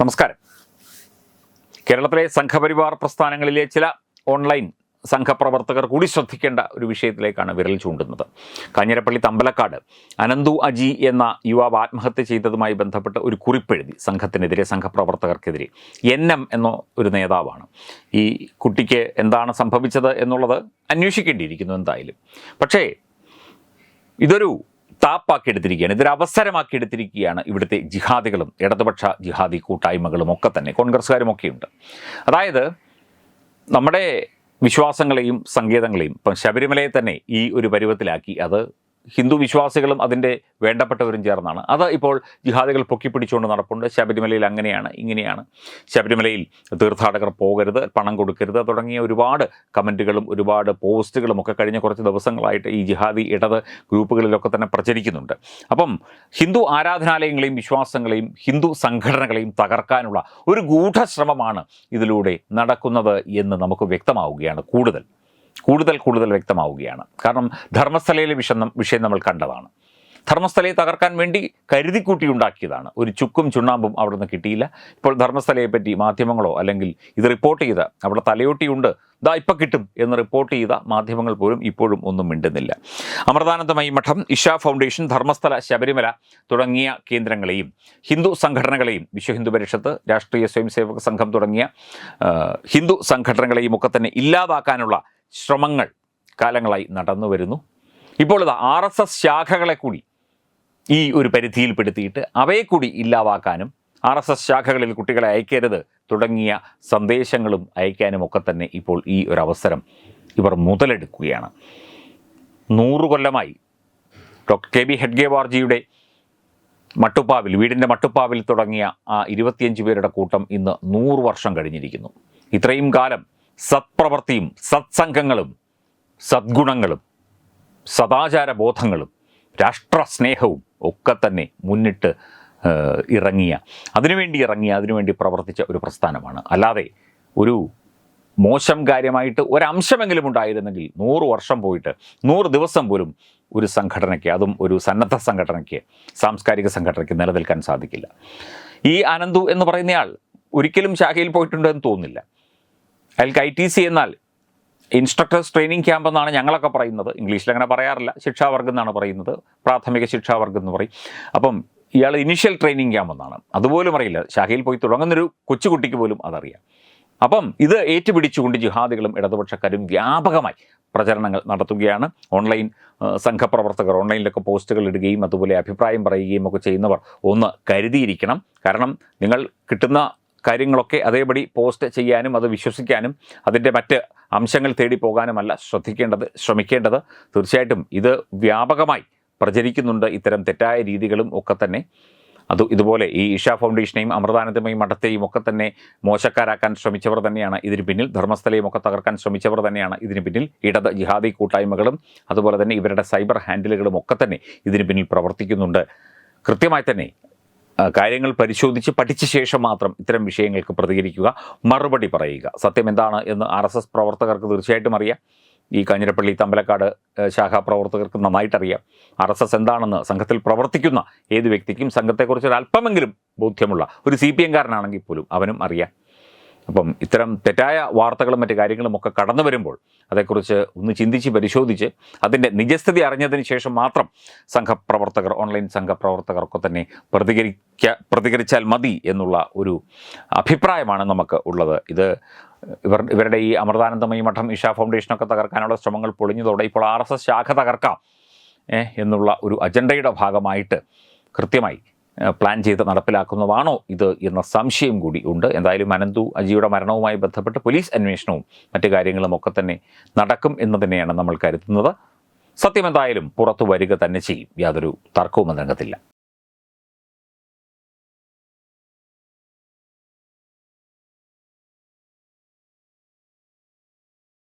നമസ്കാരം. കേരളത്തിലെ സംഘപരിവാർ പ്രസ്ഥാനങ്ങളിലെ ചില ഓൺലൈൻ സംഘപ്രവർത്തകർ കൂടി ശ്രദ്ധിക്കേണ്ട ഒരു വിഷയത്തിലേക്കാണ് വിരൽ ചൂണ്ടുന്നത്. കാഞ്ഞിരപ്പള്ളി തമ്പലക്കാട് അനന്തു അജി എന്ന യുവാവ് ആത്മഹത്യ ചെയ്തതുമായി ബന്ധപ്പെട്ട് ഒരു കുറിപ്പെഴുതി സംഘത്തിനെതിരെ സംഘപ്രവർത്തകർക്കെതിരെ. എൻ എം എന്ന ഒരു നേതാവാണ്. ഈ കുട്ടിക്ക് എന്താണ് സംഭവിച്ചത് എന്നുള്ളത് അന്വേഷിക്കേണ്ടിയിരിക്കുന്നു എന്തായാലും. പക്ഷേ ഇതൊരു താപ്പാക്കി എടുത്തിരിക്കുകയാണ് ഇതൊരു അവസരമാക്കി എടുത്തിരിക്കുകയാണ് ഇവിടുത്തെ ജിഹാദികളും ഇടതുപക്ഷ ജിഹാദി കൂട്ടായ്മകളും ഒക്കെ തന്നെ കോൺഗ്രസ്സുകാരും ഒക്കെയുണ്ട് അതായത് നമ്മുടെ വിശ്വാസങ്ങളെയും സങ്കേതങ്ങളെയും ഇപ്പം ശബരിമലയെ തന്നെ ഈ ഒരു പരുവത്തിലാക്കി അത് ഹിന്ദു വിശ്വാസികളും അതിന്റെ വേണ്ടപ്പെട്ടവരും ചേർന്നാണ്. അത് ഇപ്പോൾ ജിഹാദികൾ പൊക്കിപ്പിടിച്ചുകൊണ്ട് നടപ്പുണ്ട്. ശബരിമലയിൽ അങ്ങനെയാണ് ഇങ്ങനെയാണ്. ശബരിമലയിൽ തീർത്ഥാടകർ പോകരുത് പണം കൊടുക്കരുത് തുടങ്ങിയ ഒരുപാട് കമന്റുകളും ഒരുപാട് പോസ്റ്റുകളും ഒക്കെ കഴിഞ്ഞ കുറച്ച് ദിവസങ്ങളായിട്ട് ഈ ജിഹാദി ഇടത് ഗ്രൂപ്പുകളിലൊക്കെ തന്നെ പ്രചരിക്കുന്നുണ്ട്. അപ്പം ഹിന്ദു ആരാധനാലയങ്ങളെയും വിശ്വാസങ്ങളെയും ഹിന്ദു സംഘടനകളെയും തകർക്കാനുള്ള ഒരു ഗൂഢശ്രമമാണ് ഇതിലൂടെ നടക്കുന്നത് എന്ന് നമുക്ക് വ്യക്തമാവുകയാണ് കൂടുതൽ. കൂടുതൽ കൂടുതൽ വ്യക്തമാവുകയാണ്. കാരണം ധർമ്മസ്ഥലയിലെ വിഷം വിഷയം നമ്മൾ കണ്ടതാണ്. ധർമ്മസ്ഥലയെ തകർക്കാൻ വേണ്ടി കരുതിക്കൂട്ടി ഉണ്ടാക്കിയതാണ്. ഒരു ചുക്കും ചുണ്ണാമ്പും അവിടെ നിന്ന് കിട്ടിയില്ല. ഇപ്പോൾ ധർമ്മസ്ഥലയെ പറ്റി മാധ്യമങ്ങളോ അല്ലെങ്കിൽ ഇത് റിപ്പോർട്ട് ചെയ്ത അവിടെ തലയോട്ടിയുണ്ട്. ദാ ഇപ്പം കിട്ടും എന്ന് റിപ്പോർട്ട് ചെയ്ത മാധ്യമങ്ങൾ പോലും ഇപ്പോഴും ഒന്നും മിണ്ടുന്നില്ല. അമൃതാനന്ദമയി മഠം ഇഷ ഫൗണ്ടേഷൻ ധർമ്മസ്ഥല ശബരിമല തുടങ്ങിയ കേന്ദ്രങ്ങളെയും ഹിന്ദു സംഘടനകളെയും വിശ്വ ഹിന്ദു പരിഷത്ത് രാഷ്ട്രീയ സ്വയംസേവക സംഘം തുടങ്ങിയ ഹിന്ദു സംഘടനകളെയും ഒക്കെ തന്നെ ഇല്ലാതാക്കാനുള്ള ശ്രമങ്ങൾ കാലങ്ങളായി നടന്നു വരുന്നു. ഇപ്പോൾ ഇത് ആർ എസ് എസ് ശാഖകളെ കൂടി ഈ ഒരു പരിധിയിൽപ്പെടുത്തിയിട്ട് അവയെ കൂടി ഇല്ലാതാക്കാനും ആർ എസ് എസ് ശാഖകളിൽ കുട്ടികളെ അയക്കരുത് തുടങ്ങിയ സന്ദേശങ്ങളും അയക്കാനും ഒക്കെ തന്നെ ഇപ്പോൾ ഈ ഒരു അവസരം ഇവർ മുതലെടുക്കുകയാണ്. നൂറു കൊല്ലമായി ഡോക്ടർ കെ ബി ഹെഡ്ഗേവാർജിയുടെ മട്ടുപ്പാവിൽ വീടിന്റെ മട്ടുപ്പാവിൽ തുടങ്ങിയ ആ ഇരുപത്തിയഞ്ച് പേരുടെ കൂട്ടം ഇന്ന് നൂറ് വർഷം കഴിഞ്ഞിരിക്കുന്നു. ഇത്രയും കാലം സത്പ്രവൃത്തിയും സത്സംഗങ്ങളും സദ്ഗുണങ്ങളും സദാചാര ബോധങ്ങളും രാഷ്ട്രസ്നേഹവും ഒക്കെ തന്നെ മുന്നിട്ട് ഇറങ്ങിയ അതിനുവേണ്ടി ഇറങ്ങിയ അതിനുവേണ്ടി പ്രവർത്തിച്ച ഒരു പ്രസ്ഥാനമാണ്. അല്ലാതെ ഒരു മോശം കാര്യമായിട്ട് ഒരംശമെങ്കിലും ഉണ്ടായിരുന്നെങ്കിൽ നൂറ് വർഷം പോയിട്ട് നൂറ് ദിവസം പോലും ഒരു സംഘടനയ്ക്ക് അതും ഒരു സന്നദ്ധ സംഘടനയ്ക്ക് സാംസ്കാരിക സംഘടനയ്ക്ക് നിലനിൽക്കാൻ സാധിക്കില്ല. ഈ അനന്തു എന്ന് പറയുന്നയാൾ ഒരിക്കലും ശാഖയിൽ പോയിട്ടുണ്ടെന്ന് തോന്നുന്നില്ല. അയാൾക്ക് ഐ ടി സി എന്നാൽ ഇൻസ്ട്രക്ടേഴ്സ് ട്രെയിനിങ് ക്യാമ്പ് എന്നാണ് ഞങ്ങളൊക്കെ പറയുന്നത്. ഇംഗ്ലീഷിൽ അങ്ങനെ പറയാറില്ല. ശിക്ഷാവർഗം എന്നാണ് പറയുന്നത്. പ്രാഥമിക ശിക്ഷാവർഗം എന്ന് പറയും. അപ്പം ഇയാൾ ഇനിഷ്യൽ ട്രെയിനിങ് ക്യാമ്പ് എന്നാണ് അതുപോലും അറിയില്ല. ഷാഹിയിൽ പോയി തുടങ്ങുന്നൊരു കൊച്ചുകുട്ടിക്ക് പോലും അതറിയാം. അപ്പം ഇത് ഏറ്റുപിടിച്ചുകൊണ്ട് ജിഹാദികളും ഇടതുപക്ഷക്കാരും വ്യാപകമായി പ്രചരണങ്ങൾ നടത്തുകയാണ്. ഓൺലൈൻ സംഘപ്രവർത്തകർ ഓൺലൈനിലൊക്കെ പോസ്റ്റുകൾ ഇടുകയും അതുപോലെ അഭിപ്രായം പറയുകയും ഒക്കെ ചെയ്യുന്നവർ ഒന്ന് കരുതിയിരിക്കണം. കാരണം നിങ്ങൾ കിട്ടുന്ന കാര്യങ്ങളൊക്കെ അതേപടി പോസ്റ്റ് ചെയ്യാനും അത് വിശ്വസിക്കാനും അതിന്റെ മറ്റ് അംശങ്ങൾ തേടി പോകാനുമല്ല ശ്രദ്ധിക്കേണ്ടത് ശ്രമിക്കേണ്ടത്. തീർച്ചയായിട്ടും ഇത് വ്യാപകമായി പ്രചരിക്കുന്നുണ്ട്. ഇത്തരം തെറ്റായ രീതികളും ഒക്കെ തന്നെ അത് ഇതുപോലെ ഈ ഇഷ ഫൗണ്ടേഷനെയും അമൃതാനന്ദമയും മഠത്തെയും ഒക്കെ തന്നെ മോശക്കാരാക്കാൻ ശ്രമിച്ചവർ തന്നെയാണ് ഇതിന് പിന്നിൽ. ധർമ്മസ്ഥലയും ഒക്കെ തകർക്കാൻ ശ്രമിച്ചവർ തന്നെയാണ് ഇതിന് പിന്നിൽ. ഇടത് ജിഹാദി കൂട്ടായ്മകളും അതുപോലെ തന്നെ ഇവരുടെ സൈബർ ഹാൻഡിലുകളും ഒക്കെ തന്നെ ഇതിന് പിന്നിൽ പ്രവർത്തിക്കുന്നുണ്ട്. കൃത്യമായി തന്നെ കാര്യങ്ങൾ പരിശോധിച്ച് പഠിച്ച ശേഷം മാത്രം ഇത്തരം വിഷയങ്ങൾക്ക് പ്രതികരിക്കുക മറുപടി പറയുക. സത്യം എന്താണ് എന്ന് ആർ എസ് എസ് പ്രവർത്തകർക്ക് തീർച്ചയായിട്ടും അറിയാം. ഈ കാഞ്ഞിരപ്പള്ളി തമ്പലക്കാട് ശാഖാ പ്രവർത്തകർക്ക് നന്നായിട്ടറിയാം. ആർ എസ് എസ് എന്താണെന്ന് സംഘത്തിൽ പ്രവർത്തിക്കുന്ന ഏത് വ്യക്തിക്കും സംഘത്തെക്കുറിച്ച് ഒരു അല്പമെങ്കിലും ബോധ്യമുള്ള ഒരു സി പി എംകാരനാണെങ്കിൽ പോലും അവനും അറിയാം. അപ്പം ഇത്തരം തെറ്റായ വാർത്തകളും മറ്റു കാര്യങ്ങളും ഒക്കെ കടന്നു വരുമ്പോൾ അതേക്കുറിച്ച് ഒന്ന് ചിന്തിച്ച് പരിശോധിച്ച് അതിന്റെ നിജസ്ഥിതി അറിഞ്ഞതിന് ശേഷം മാത്രം സംഘപ്രവർത്തകർ ഓൺലൈൻ സംഘപ്രവർത്തകർക്ക് തന്നെ പ്രതികരിക്ക പ്രതികരിച്ചാൽ മതി എന്നുള്ള ഒരു അഭിപ്രായമാണ് നമുക്ക് ഉള്ളത്. ഇത് ഇവർ ഇവരുടെ ഈ അമൃതാനന്ദമയി മഠം ഇഷ ഫൗണ്ടേഷനൊക്കെ തകർക്കാനുള്ള ശ്രമങ്ങൾ പൊളിഞ്ഞതോടെ ഇപ്പോൾ ആർ എസ് എസ് ശാഖ തകർക്കാം എന്നുള്ള ഒരു അജണ്ടയുടെ ഭാഗമായിട്ട് കൃത്യമായി പ്ലാൻ ചെയ്ത് നടപ്പിലാക്കുന്നതാണോ ഇത് എന്ന സംശയം കൂടി ഉണ്ട്. എന്തായാലും അനന്തു അജിയുടെ മരണവുമായി ബന്ധപ്പെട്ട് പോലീസ് അന്വേഷണവും മറ്റു കാര്യങ്ങളും ഒക്കെ തന്നെ നടക്കും എന്ന് തന്നെയാണ് നമ്മൾ കരുതുന്നത്. സത്യം എന്തായാലും പുറത്തു വരിക തന്നെ ചെയ്യും. യാതൊരു തർക്കവും അതിനകത്തില്ല